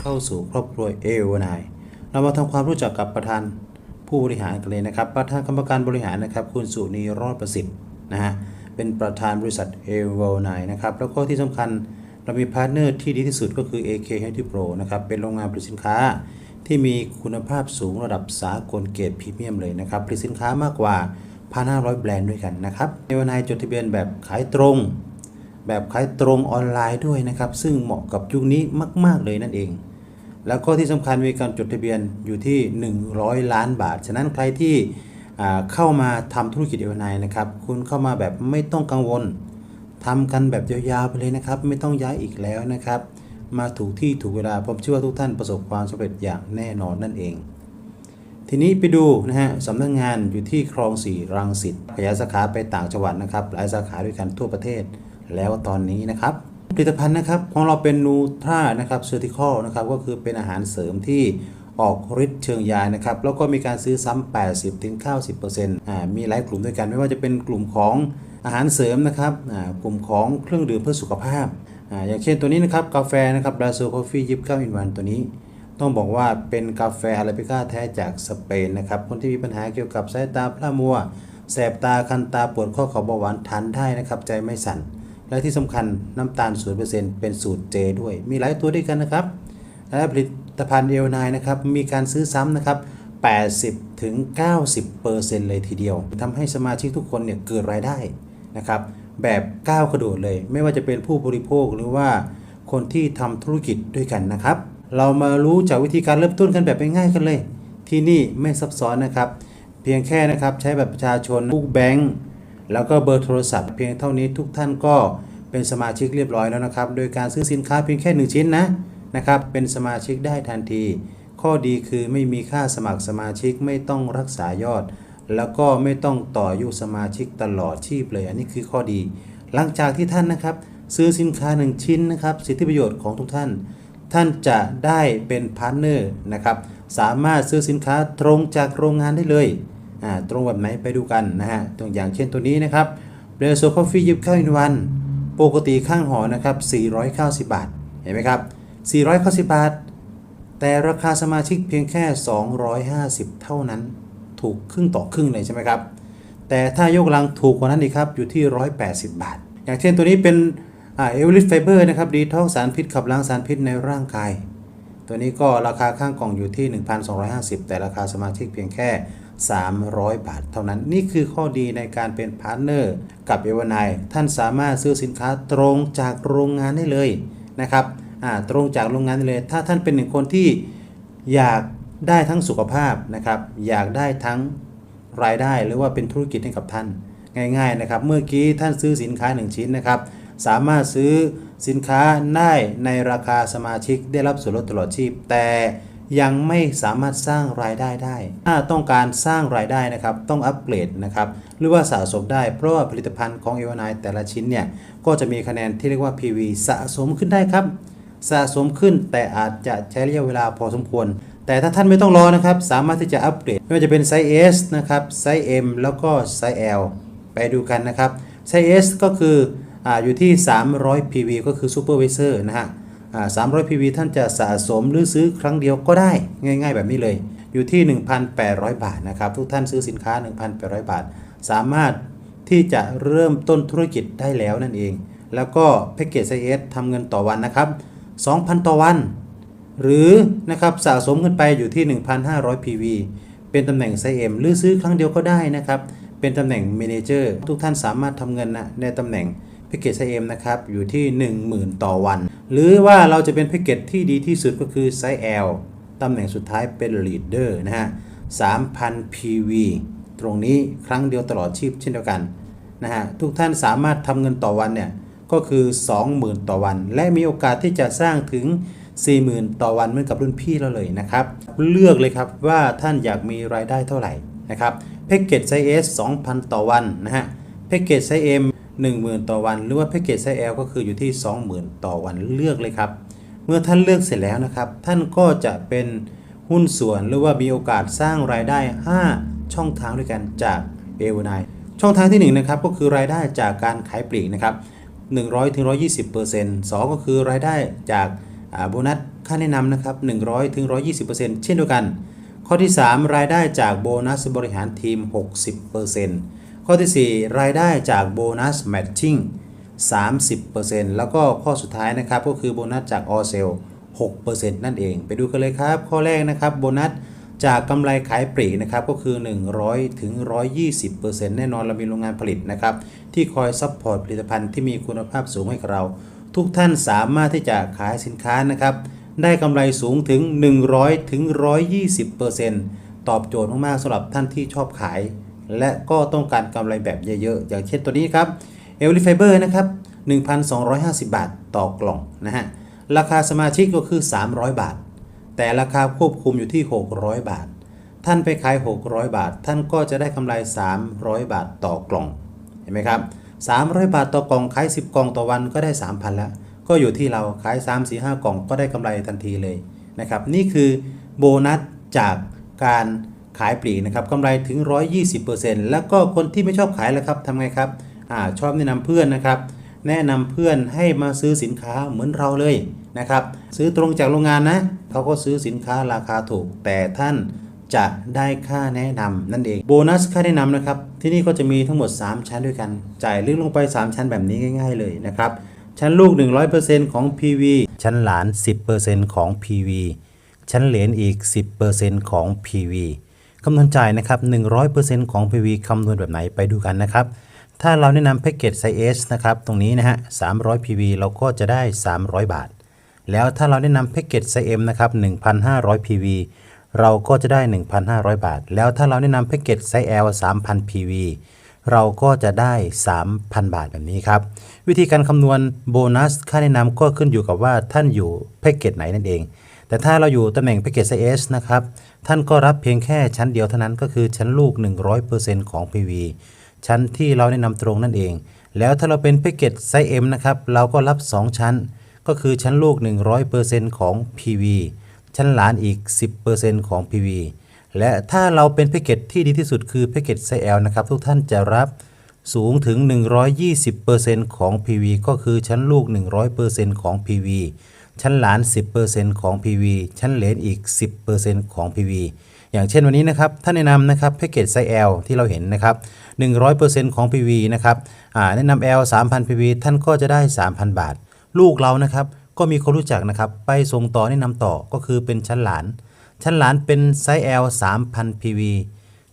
เข้าสู่ครอบครัวเอวานายเรามาทำความรู้จักกับประธานผู้บริหารกันเลยนะครับ ประธานกรรมการบริหารนะครับ คุณสุนีรอดประสิทธิ์นะฮะเป็นประธานบริษัทเอวานายนะครับแล้วก็ที่สำคัญเรามีพาร์ทเนอร์ที่ดีที่สุดก็คือ AK h e a l t h Pro นะครับเป็นโรงงานผลิตสินค้าที่มีคุณภาพสูงระดับสากลเกรดพรีเมียมเลยนะครับผลิตสินค้ามากกว่า 1,500 แบรนด์ด้วยกันนะครับเอวานายจดทะเบียนแบบขายตรงแบบขายตรงออนไลน์ด้วยนะครับ ซึ่งเหมาะกับยุคนี้มาก ๆ เลยนั่นเอง แล้วก็ที่สำคัญมีการจดทะเบียนอยู่ที่ 100 ล้านบาท ฉะนั้นใครที่เข้ามาทำธุรกิจเอวนายนะครับ คุณเข้ามาแบบไม่ต้องกังวลทำกันแบบยาวๆไปเลยนะครับ ไม่ต้องย้ายอีกแล้วนะครับ มาถูกที่ถูกเวลาผมเชื่อว่าทุกท่านประสบความสำเร็จอย่างแน่นอนนั่นเอง ทีนี้ไปดูนะฮะสำนักงงานอยู่ที่คลองสี่รังสิตขยายสาขาไปต่างจังหวัดนะครับ หลายสาขาด้วยกันทั่วประเทศ แล้วตอนนี้นะครับ ผลิตภัณฑ์นะครับของเราเป็นนูทรานะครับเซอร์ติคอลนะครับก็คือเป็นอาหารเสริมที่ออกฤทธิ์เชิงยานะครับแล้วก็มีการซื้อซ้ำ80-90%อ่ามีหลายกลุ่มด้วยกัน ไม่ว่าจะเป็นกลุ่มของอาหารเสริมนะครับอ่ากลุ่มของเครื่องดื่มเพื่อสุขภาพอ่าอย่างเช่นตัวนี้นะครับกาแฟนะครับบราซิลคอฟฟี่ยิบเก้าอินวันตัวนี้ ต้องบอกว่าเป็นกาแฟอาราบิก้าแท้จากสเปนนะครับคนที่มีปัญหาเกี่ยวกับสายตาพร่ามัว แสบตาคันตาปวดข้อเข่าเบาหวานทานได้นะครับใจไม่สั่น และที่สำคัญน้ำตาล 0%เป็นสูตรเจด้วย มีหลายตัวด้วยกันนะครับ และผลิตภัณฑ์เอลนนะครับ มีการซื้อซ้ำนะครับ 80 ถึง 90%เลยทีเดียวทำให้สมาชิกทุกคนเนี่ยเกิดรายได้นะครับ แบบก้าวกระโดดเลย ไม่ว่าจะเป็นผู้บริโภคหรือว่าคนที่ทำธุรกิจด้วยกันนะครับ เรามารู้จากวิธีการเริ่มต้นกันแบบง่ายๆกันเลย ที่นี่ไม่ซับซ้อนนะครับ เพียงแค่นะครับใช้แบบประชาชนลูกแบงค์ แล้วก็เบอร์โทรศัพท์เพียงเท่านี้ทุกท่านก็เป็นสมาชิกเรียบร้อยแล้วนะครับ โดยการซื้อสินค้าเพียงแค่ 1 ชิ้นนะนะครับ เป็นสมาชิกได้ทันที ข้อดีคือไม่มีค่าสมัครสมาชิกไม่ต้องรักษายอด แล้วก็ไม่ต้องต่ออายุสมาชิกตลอดชีพเลย อันนี้คือข้อดี หลังจากที่ท่านนะครับ ซื้อสินค้า 1 ชิ้นนะครับ สิทธิประโยชน์ของทุกท่าน ท่านจะได้เป็นพาร์ทเนอร์นะครับ สามารถซื้อสินค้าตรงจากโรงงานได้เลย ตรงแบบไหนไปดูกันนะฮะตัวอย่างเช่นตัวนี้นะครับเบรโซคอฟฟี่ยิบข้าวอินวันปกติข้างหอนะครับ490 บาท เห็นไหมครับ 490 บาท แต่ราคาสมาชิกเพียงแค่ 250 เท่านั้น ถูกครึ่งต่อครึ่งเลยใช่ไหมครับ แต่ถ้ายกลังถูกกว่านั้นอีกครับ อยู่ที่ 180 บาท อย่างเช่นตัวนี้เป็นเอเวอริสไฟเบอร์นะครับ ดีท่อกสารพิษขับล้างสารพิษในร่างกาย ตัวนี้ก็ราคาข้างกล่องอยู่ที่ 1,250 แต่ราคาสมาชิกเพียงแค่ 300 บาท เท่านั้นนี่คือข้อดีในการเป็นพาร์ทเนอร์กับเอวานายท่านสามารถซื้อสินค้าตรงจากโรงงานได้เลยนะครับตรงจากโรงงานได้เลย ถ้าท่านเป็นหนึ่งคนที่อยากได้ทั้งสุขภาพนะครับ อยากได้ทั้งรายได้หรือว่าเป็นธุรกิจให้กับท่าน ง่ายๆนะครับ เมื่อกี้ท่านซื้อสินค้า 1 ชิ้นนะครับ สามารถซื้อสินค้าได้ในราคาสมาชิกได้รับส่วนลดตลอดชีพ แต่ ยังไม่สามารถสร้างรายได้ได้ ถ้าต้องการสร้างรายได้นะครับ ต้องอัปเกรดนะครับ หรือว่าสะสมได้ เพราะว่าผลิตภัณฑ์ของเอวานายแต่ละชิ้นเนี่ย ก็จะมีคะแนนที่เรียกว่า PV สะสมขึ้นได้ครับ สะสมขึ้นแต่อาจจะใช้ระยะเวลาพอสมควร แต่ถ้าท่านไม่ต้องรอนะครับ สามารถที่จะอัปเกรด ไม่ว่าจะเป็นไซส์ S นะครับไซส์ M แล้วก็ไซส์ L ไปดูกันนะครับไซส์ S ก็คือออยู่ที่ 300 PV ก็คือ Supervisor นะฮะ 300 PV ท่านจะสะสมหรือซื้อครั้งเดียวก็ได้ง่าย ๆ แบบนี้เลย อยู่ที่ 1,800 บาทนะครับทุกท่านซื้อสินค้า 1,800 บาท สามารถที่จะเริ่มต้นธุรกิจได้แล้วนั่นเอง แล้วก็แพ็กเกจไซส์ S ทำเงินต่อวันนะครับ 2,000 ต่อวัน หรือนะครับสะสมขึ้นไปอยู่ที่ 1,500 PV เป็นตำแหน่งไซส์ M หรือซื้อครั้งเดียวก็ได้นะครับเป็นตำแหน่ง Manager ทุกท่านสามารถทำเงินนะในตำแหน่งแพ็กเกจไซส์ M นะครับอยู่ที่ 10,000 ต่อวัน หรือว่าเราจะเป็นแพ็กเกจที่ดีที่สุดก็คือไซส์ L ตำแหน่งสุดท้ายเป็น Leader นะฮะ 3,000 PV ตรงนี้ครั้งเดียวตลอดชีพเช่นเดียวกันนะฮะ ทุกท่านสามารถทำเงินต่อวันเนี่ย ก็คือ 20,000 ต่อวัน และมีโอกาสที่จะสร้างถึง 40,000 ต่อวันเหมือนกับรุ่นพี่เราเลยนะครับ เลือกเลยครับว่าท่านอยากมีรายได้เท่าไหร่นะครับแพ็กเกจไซส์ S 2,000 ต่อวันนะฮะแพ็กเกจไซส์ M 10,000 ต่อวัน หรือว่าแพ็กเกจไซส์ L ก็คืออยู่ที่ 20,000 ต่อวันเลือกเลยครับ เมื่อท่านเลือกเสร็จแล้วนะครับ ท่านก็จะเป็นหุ้นส่วนหรือว่ามีโอกาสสร้างรายได้ 5 ช่องทางด้วยกันจากเอวานช่องทางที่ 1 นะครับ ก็คือรายได้จากการขายปลีกนะครับ 100ถึง120%สองก็คือรายได้จากโบนัสค่าแนะนำนะครับ 100ถึง120%เช่นเดียวกัน ข้อที่ 3 รายได้จากโบนัสบริหารทีม 60% ข้อทีสี่ 4 รายได้จากโบนัสแมทชิ่ง30%แล้วก็ข้อสุดท้ายนะครับก็คือโบนัสจากออเซล6%นั่นเอง ไปดูกันเลยครับ ข้อแรกนะครับโบนัสจากกำไรขายปลีกนะครับก็คือ 100ถึง120%แน่นอนเรามีโรงงานผลิตนะครับที่คอยซัพพอร์ตผลิตภัณฑ์ที่มีคุณภาพสูงให้กับเรา ทุกท่านสามารถที่จะขายสินค้านะครับได้กำไรสูงถึง 100ถึง120%ตอบโจทย์มากๆสำหรับท่านที่ชอบขาย และก็ต้องการกำไรแบบเยอะๆ อย่างเช่นตัวนี้ครับเอลลิไฟเบอร์นะครับ 1,250 บาทต่อกล่องนะฮะ ราคาสมาชิกก็คือ 300 บาท แต่ราคาควบคุมอยู่ที่ 600 บาท ท่านไปขาย 600 บาท ท่านก็จะได้กำไร 300 บาทต่อกล่อง เห็นไหมครับ 300 บาทต่อกล่องขาย 10 กล่องต่อวันก็ได้ 3,000แล้ว ก็อยู่ที่เราขาย 3 4 5 กล่องก็ได้กำไรทันทีเลยนะครับ นี่คือโบนัสจากการ ขายปลีกนะครับกำไรถึง 120%แล้วก็คนที่ไม่ชอบขายแล้วครับทำไงครับอ่าชอบแนะนำเพื่อนนะครับ แนะนำเพื่อนให้มาซื้อสินค้าเหมือนเราเลยนะครับซื้อตรงจากโรงงานนะเขาก็ซื้อสินค้าราคาถูก แต่ท่านจะได้ค่าแนะนำนั่นเองโบนัสค่าแนะนำนะครับที่นี่ก็จะมีทั้งหมด 3 ชั้นด้วยกัน จ่ายลึกลงไป 3 ชั้นแบบนี้ง่าย ๆ เลยนะครับชั้นลูก 100%ของ PV ชั้นหลาน 10%ของ PV ชั้นเหรียญอีก 10%ของ PV คำนวณจ่ายนะครับ 100%ของ PV คำนวณแบบไหนไปดูกันนะครับ ถ้าเราแนะนำแพ็กเกจไซส์ S นะครับ ตรงนี้นะฮะ 300 PV เราก็จะได้ 300 บาท แล้วถ้าเราแนะนำแพ็กเกจไซส์ M นะครับ 1,500 PV เราก็จะได้ 1,500 บาท แล้วถ้าเราแนะนำแพ็กเกจไซส์ L 3,000 PV เราก็จะได้ 3,000 บาทแบบนี้ครับ วิธีการคำนวณโบนัสค่าแนะนำก็ขึ้นอยู่กับว่าท่านอยู่แพ็กเกจไหนนั่นเอง แต่ถ้าเราอยู่ตำแหน่งแพ็กเกจไซส์ S นะครับ ท่านก็รับเพียงแค่ชั้นเดียวเท่านั้นก็คือชั้นลูก 100%ของ PV ชั้นที่เราแนะนำตรงนั่นเอง แล้วถ้าเราเป็นแพ็กเกจไซส์ M นะครับ เราก็รับ 2 ชั้น ก็คือชั้นลูก 100%ของ PV ชั้นหลานอีก 10%ของ PV และถ้าเราเป็นแพ็กเกจที่ดีที่สุดคือแพ็กเกจไซส์ L นะครับ ทุกท่านจะรับสูงถึง 120%ของ PV ก็คือชั้นลูก 100%ของ PV ชั้นหลาน 10%ของ PV ชั้นเหลนอีก 10%ของ PV อย่างเช่นวันนี้นะครับท่านแนะนำนะครับแพ็กเกจไซส์ L ที่เราเห็นนะครับ 100%ของ PV นะครับแนะนำ L 3,000 PV ท่านก็จะได้ 3,000 บาท ลูกเรานะครับก็มีคนรู้จักนะครับไปส่งต่อแนะนำต่อก็คือเป็นชั้นหลาน ชั้นหลานเป็นไซส์ L 3,000 PV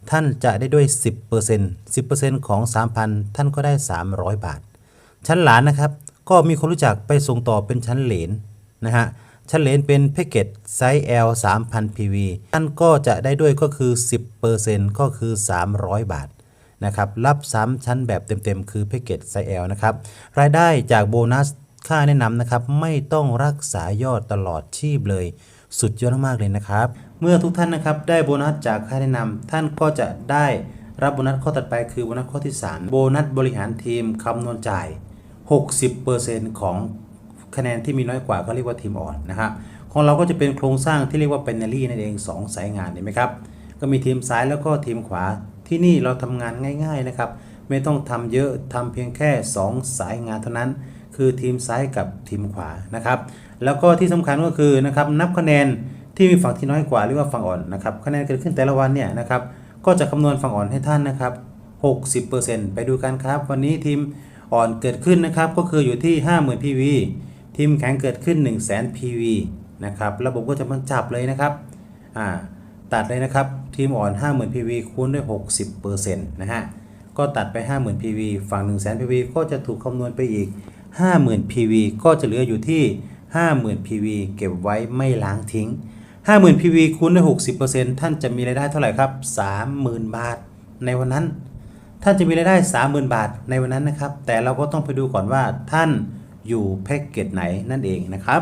ท่านจะได้ด้วย 10% 10%ของ 3,000 ท่านก็ได้ 300 บาท ชั้นหลานนะครับก็มีคนรู้จักไปส่งต่อเป็นชั้นเหลน นะฮะชั้นเหลนเป็นแพ็กเกจไซส์ L 3,000 PV ท่านก็จะได้ด้วยก็คือ 10%ก็คือ 300 บาทนะครับรับซ้ำชั้นแบบเต็มๆ คือแพ็กเกจไซส์ L นะครับรายได้จากโบนัสค่าแนะนำนะครับ ไม่ต้องรักษายอดตลอดชีพเลย สุดยอดมากเลยนะครับ เมื่อทุกท่านนะครับได้โบนัสจากค่าแนะนำท่านก็จะได้รับโบนัสข้อถัดไปคือโบนัสข้อที่ 3 โบนัสบริหารทีมคำนวณจ่าย 60%ของ คะแนนที่มีน้อยกว่าก็เรียกว่าทีมอ่อนนะครับของเราก็จะเป็นโครงสร้างที่เรียกว่าเป็นเนลี่นั่นเอง 2 สายงานเห็นไหมครับ ก็มีทีมซ้ายแล้วก็ทีมขวาที่นี่เราทำงานง่ายๆนะครับ ไม่ต้องทำเยอะทำเพียงแค่ 2 สายงานเท่านั้น คือทีมซ้ายกับทีมขวานะครับ แล้วก็ที่สำคัญก็คือนะครับนับคะแนนที่มีฝั่งที่น้อยกว่าเรียกว่าฝั่งอ่อนนะครับคะแนนเกิดขึ้นแต่ละวันเนี่ยนะครับก็จะคำนวณฝั่งอ่อนให้ท่านนะครับ 60%ไปดูกันครับ วันนี้ทีมอ่อนเกิดขึ้นนะครับก็คืออยู่ที่ 50,000 PV ทีมแข็งเกิดขึ้น 1 0 0 0 0 0 PV นะครับ ระบบก็จะมันจับเลยนะครับ อ่า ตัดเลยนะครับ ทีมอ่อน 50,000 PV คูณด้วย 60%นะฮะ ก็ตัดไป 50,000 PV ฝั่ง 1 0 0 0 0 0 PV ก็จะถูกคำนวณไปอีก 50,000 PV ก็จะเหลืออยู่ที่ 50,000 PV เก็บไว้ไม่ล้างทิ้ง 50,000 PV คูณด้วย 60%ท่านจะมีรายได้เท่าไหร่ครับ 30,000 บาท ในวันนั้น ท่านจะมีรายได้ 30,000 บาทในวันนั้นนะครับ แต่เราก็ต้องไปดูก่อนว่าท่าน อยู่แพ็กเกจไหนนั่นเองนะครับ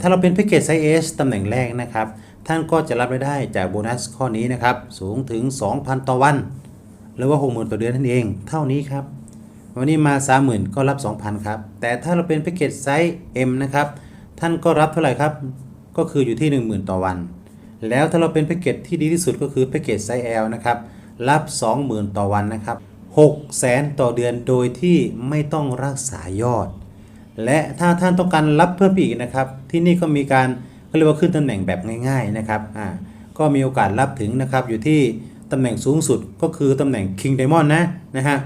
ถ้าเราเป็นแพ็กเกจไซส์ S ตำแหน่งแรกนะครับ ท่านก็จะรับรายได้จากโบนัสข้อนี้นะครับ สูงถึง 2,000 ต่อวัน หรือว่า 60,000 ต่อเดือนนั่นเอง เท่านี้ครับ วันนี้มา 30,000 ก็รับ 2,000 ครับ แต่ถ้าเราเป็นแพ็กเกจไซส์ M นะครับ ท่านก็รับเท่าไหร่ครับ ก็คืออยู่ที่ 10,000 ต่อวัน แล้วถ้าเราเป็นแพ็กเกจที่ดีที่สุดก็คือแพ็กเกจไซส์ L นะครับ รับ 20,000 ต่อวันนะครับ600,000 ต่อเดือนโดยที่ไม่ต้องรักษายอด และถ้าท่านต้องการรับเพิ่มอีกนะครับ ที่นี่ก็มีการเขาเรียกว่าขึ้นตำแหน่งแบบง่าย ๆนะครับอ่าก็มีโอกาสรับถึงนะครับอยู่ที่ตำแหน่งสูงสุดก็คือตำแหน่ง King Diamond นะนะฮะ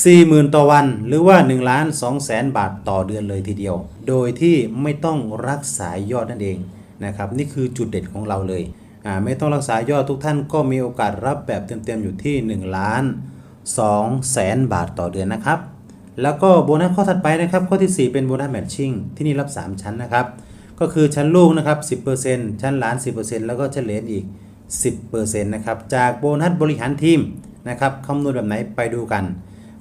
40,000 ต่อวันหรือว่า1ล้าน2แสนบาทต่อเดือนเลยทีเดียว โดยที่ไม่ต้องรักษายอดนั่นเองนะครับนี่คือจุดเด่นของเราเลยอ่าไม่ต้องรักษายอดทุกท่านก็มีโอกาสรับแบบเต็มๆอยู่ที่ 1 ล้าน2แสนบาทต่อเดือนนะครับ แล้วก็โบนัสข้อถัดไปนะครับข้อที่ 4 เป็นโบนัสแมทชิ่งที่นี่รับ 3 ชั้นนะครับ ก็คือชั้นลูกนะครับ 10%ชั้นหลาน 10%แล้วก็ชั้นเหลนอีก 10%นะครับจากโบนัสบริหารทีมนะครับคำนวณแบบไหนไปดูกัน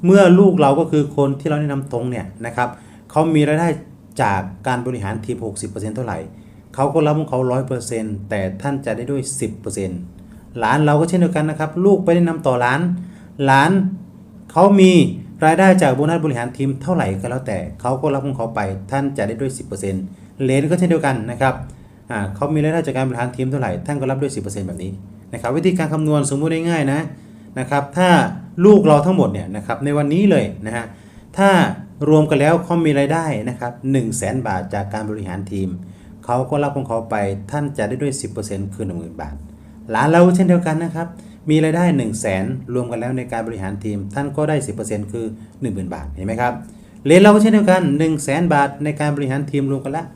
เมื่อลูกเราก็คือคนที่เราแนะนำตรงเนี่ยนะครับเขามีรายได้จากการบริหารทีม 60%เท่าไหร่เขาก็รับของเขา 100%แต่ท่านจะได้ด้วย 10%หลานเราก็เช่นเดียวกันนะครับ ลูกไปแนะนำต่อหลาน หลานเขามี รายได้จากโบนัสบริหารทีมเท่าไหร่ก็แล้วแต่เขาก็รับของเขาไปท่านจะได้ด้วย 10%เลนก็เช่นเดียวกันนะครับเขามีรายได้จากการบริหารทีมเท่าไหร่ท่านก็รับด้วย 10%แบบนี้นะครับวิธีการคำนวณสมมุติง่ายๆนะนะครับถ้าลูกเราทั้งหมดเนี่ยนะครับในวันนี้เลยนะฮะถ้ารวมกันแล้วเขามีรายได้นะครับ1 0 0 0 0แบาทจากการบริหารทีม เขาก็รับของเขาไปท่านจะได้ด้วย 10%คือ 10,000 บาท หลานเราเช่นเดียวกันนะครับ มีรายได้ 1 0 0 0 0แสนรวมกันแล้วในการบริหารทีม ท่านก็ได้ 10%คือ 10,000 บาท เห็นไหมครับเลนเราเช่นเดียวกัน1 0 0 0 0แสนบาทในการบริหารทีมรวมกันแล้ว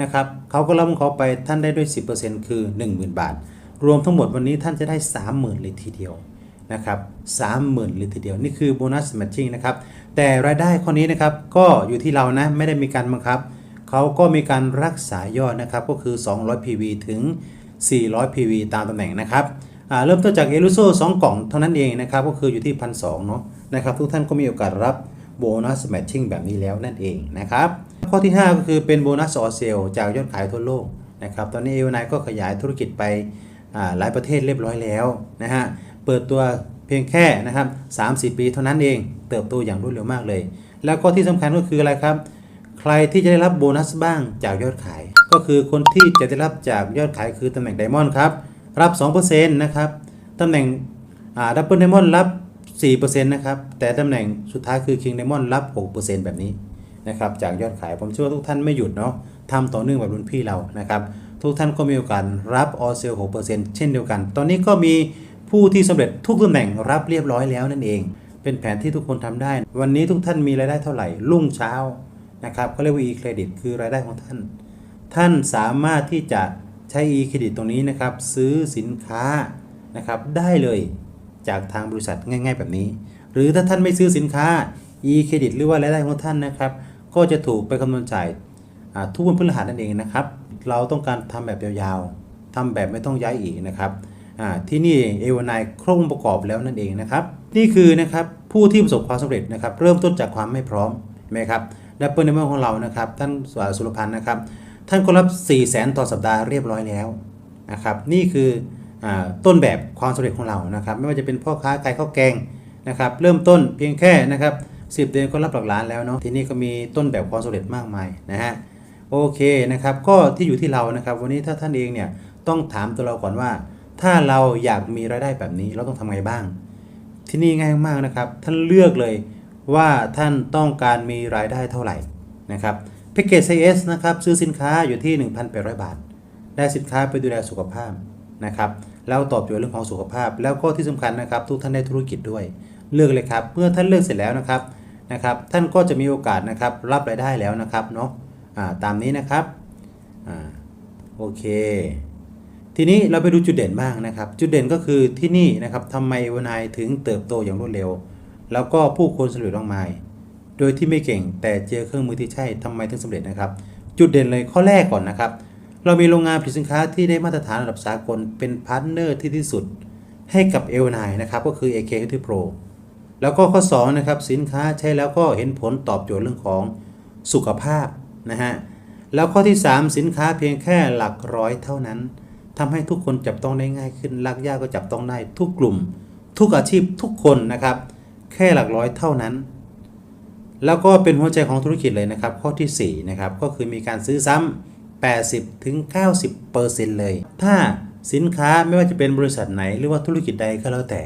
นะครับเขาก็รับของเขาไปท่านได้ด้วย 10%คือ 10,000 บาท รวมทั้งหมดวันนี้ท่านจะได้ 30,000 เลยทีเดียวนะครับ30,000เลยทีเดียว นี่คือโบนัสแมทชิ่งนะครับ แต่รายได้ข้อนี้นะครับ ก็อยู่ที่เรานะ ไม่ได้มีการบังคับ เขาก็มีการรักษายอดนะครับ ก็คือ 200 PV ถึง 400 PV ตามตำแหน่งนะครับเริ่มต้นจากเอลูโซ2กล่องเท่านั้นเองนะครับก็คืออยู่ที่1,200เนาะนะครับทุกท่านก็มีโอกาสรับโบนัสแมทชิ่งแบบนี้แล้วนั่นเองนะครับข้อที่ 5 ก็คือเป็นโบนัสออเซลจากยอดขายทั่วโลกนะครับตอนนี้เอวนายก็ขยายธุรกิจไปหลายประเทศเรียบร้อยแล้วนะฮะเปิดตัวเพียงแค่นะครับ30 ปีเท่านั้นเองเติบโตอย่างรวดเร็วมากเลย แล้วก็ที่สำคัญก็คืออะไรครับ ใครที่จะได้รับโบนัสบ้างจากยอดขาย ก็คือคนที่จะได้รับจากยอดขายคือตำแหน่งไดมอนด์ครับ รับ 2%นะครับตำแหน่งดับเบิลไดมอนด์รับ 4%นะครับ แต่ตำแหน่งสุดท้ายคือคิงไดมอนด์รับ 6%แบบนี้นะครับจากยอดขายผมเชื่อว่าทุกท่านไม่หยุดเนาะทำต่อเนื่องแบบรุ่นพี่เรานะครับ ทุกท่านก็มีโอกาสรับออเซล6%เช่นเดียวกัน ตอนนี้ก็มีผู้ที่สำเร็จทุกตำแหน่งรับเรียบร้อยแล้วนั่นเอง เป็นแผนที่ทุกคนทำได้ วันนี้ทุกท่านมีรายได้เท่าไหร่ รุ่งเช้านะครับก็เรียกว่า e-credit คือรายได้ของท่าน ท่านสามารถที่จะใช้ e-credit ตรงนี้นะครับ ซื้อสินค้านะครับ ได้เลยจากทางบริษัทง่าย ๆ แบบนี้ หรือถ้าท่านไม่ซื้อสินค้า e-credit หรือว่ารายได้ของท่านนะครับ ก็จะถูกไปคำนวณจ่ายทุกวันพฤหัสนั่นเองนะครับ เราต้องการทำแบบยาวๆทำแบบไม่ต้องย้ายอีกนะครับที่นี่เอวานายครบองค์ประกอบแล้วนั่นเองนะครับ นี่คือนะครับผู้ที่ประสบความสำเร็จนะครับ เริ่มต้นจากความไม่พร้อมเห็นไหมครับดับเบิลเนเมอร์ของเรานะครับ ท่านสุรพันธ์นะครับ ท่านก็รับ4 0 0แสนต่อสัปดาห์เรียบร้อยแล้วนะครับนี่คืออต้นแบบความสำเร็จของเรานะครับไม่ว่าจะเป็นพ่อค้าขายข้าวแกงนะครับเริ่มต้นเพียงแค่นะครับสิบเดือนก็รับหลักล้านแล้วเนาะทีนี้ก็มีต้นแบบความสำเร็จมากมายนะฮะโอเคนะครับก็ที่อยู่ที่เรานะครับวันนี้ถ้าท่านเองเนี่ยต้องถามตัวเราก่อนว่า ถ้าเราอยากมีรายได้แบบนี้เราต้องทำไงบ้าง ที่นี่ง่ายมากนะครับท่านเลือกเลยว่าท่านต้องการมีรายได้เท่าไหร่นะครับ แพ็กเกจ CS นะครับซื้อสินค้าอยู่ที่ 1,800 บาท ได้สินค้าไปดูแลสุขภาพนะครับแล้วตอบโจทย์เรื่องของสุขภาพ แล้วก็ที่สำคัญนะครับ ทุกท่านได้ธุรกิจด้วย เลือกเลยครับ เมื่อท่านเลือกเสร็จแล้วนะครับนะครับท่านก็จะมีโอกาสนะครับรับรายได้แล้วนะครับเนาะตามนี้นะครับอโอเค ทีนี้เราไปดูจุดเด่นบ้างนะครับ จุดเด่นก็คือที่นี่นะครับทำไมวนายถึงเติบโตอย่างรวดเร็ว แล้วก็ผู้คนสำเร็จมากมาย โดยที่ไม่เก่งแต่เจอเครื่องมือที่ใช่ทำไมถึงสำเร็จนะครับ จุดเด่นเลยข้อแรกก่อนนะครับ เรามีโรงงานผลิตสินค้าที่ได้มาตรฐานระดับสากลเป็นพาร์ทเนอร์ที่ที่สุดให้กับเอลนนะครับก็คือ AK Healthy Pro แล้วก็ข้อ2นะครับสินค้าใช้แล้วก็เห็นผลตอบโจทย์เรื่องของสุขภาพนะฮะแล้วข้อที่ 3 สินค้าเพียงแค่หลักร้อยเท่านั้นทำให้ทุกคนจับต้องได้ง่ายขึ้นลักยากก็จับต้องได้ทุกกลุ่ม ทุกอาชีพทุกคนนะครับ แค่หลักร้อยเท่านั้น แล้วก็เป็นหัวใจของธุรกิจเลยนะครับ ข้อที่4นะครับก็คือมีการซื้อซ้ำ80ถึง90%เลย ถ้าสินค้าไม่ว่าจะเป็นบริษัทไหน หรือว่าธุรกิจใดก็แล้วแต่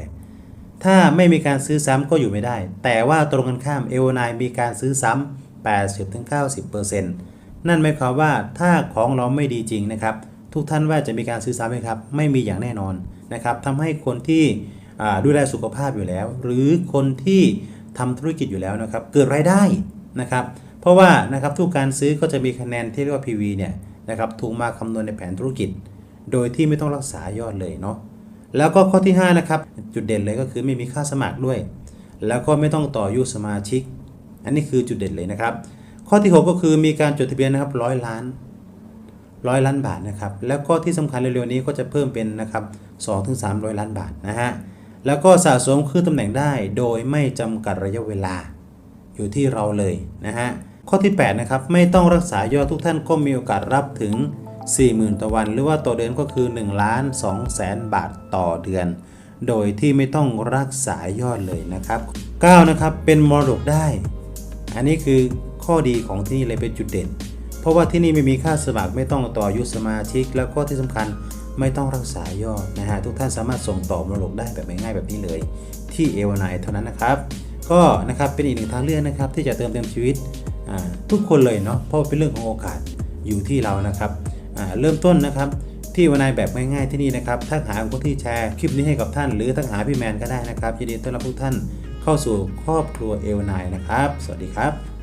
ถ้าไม่มีการซื้อซ้ำก็อยู่ไม่ได้ แต่ว่าตรงกันข้ามเอโอนายมีการซื้อซ้ำ80-90%นั่นหมายความว่าถ้าของเราไม่ดีจริงนะครับ ทุกท่านว่าจะมีการซื้อซ้ำไหมครับ ไม่มีอย่างแน่นอนนะครับทำให้คนที่ดูแลสุขภาพอยู่แล้ว หรือคนที่ ทำธุรกิจอยู่แล้วนะครับ เกิดรายได้นะครับ เพราะว่านะครับทุกการซื้อก็จะมีคะแนนที่เรียกว่า PV เนี่ยนะครับถูกมาคำนวณในแผนธุรกิจ โดยที่ไม่ต้องรักษายอดเลยเนาะแล้วก็ข้อที่5นะครับจุดเด่นเลยก็คือไม่มีค่าสมัครด้วย แล้วก็ไม่ต้องต่ออยุสมาชิก อันนี้คือจุดเด่นเลยนะครับ ข้อที่ 6 ก็คือมีการจดทะเบียนนะครับร้อยล้านร้อยล้านบาทนะครับ แล้วก็ที่สำคัญเร็วๆนี้ก็จะเพิ่มเป็นนะครับ2ถึง300ล้านบาทนะฮะ แล้วก็สะสมคือตำแหน่งได้โดยไม่จำกัดระยะเวลา อยู่ที่เราเลยนะฮะข้อที่8นะครับไม่ต้องรักษายอดทุกท่านก็มีโอกาสรับถึง 40,000ต่อวัน หรือว่าต่อเดือนก็คือ1ล้าน2แสนบาทต่อเดือน โดยที่ไม่ต้องรักษายอดเลยนะครับ9นะครับเป็นมรดกได้ อันนี้คือข้อดีของที่นี่เลยเป็นจุดเด่น เพราะว่าที่นี่ไม่มีค่าสมัครไม่ต้องต่ออายุสมาชิก แล้วก็ที่สำคัญ ไม่ต้องรักษายอดนะฮะทุกท่านสามารถส่งต่อมรดกได้แบบง่ายๆแบบนี้เลย ที่เอวานายเท่านั้นนะครับ ก็นะครับเป็นอีกหนึ่งทางเลือกนะครับที่จะเติมเต็มชีวิตทุกคนเลยเนาะเพราะเป็นเรื่องของโอกาสอยู่ที่เรานะครับเริ่มต้นนะครับที่วานายแบบง่ายๆที่นี่นะครับทักหาคนที่แชร์คลิปนี้ให้กับท่าน หรือทักหาพี่แมนก็ได้นะครับยินดีต้อนรับทุกท่านเข้าสู่ครอบครัวเอวานายนะครับ สวัสดีครับ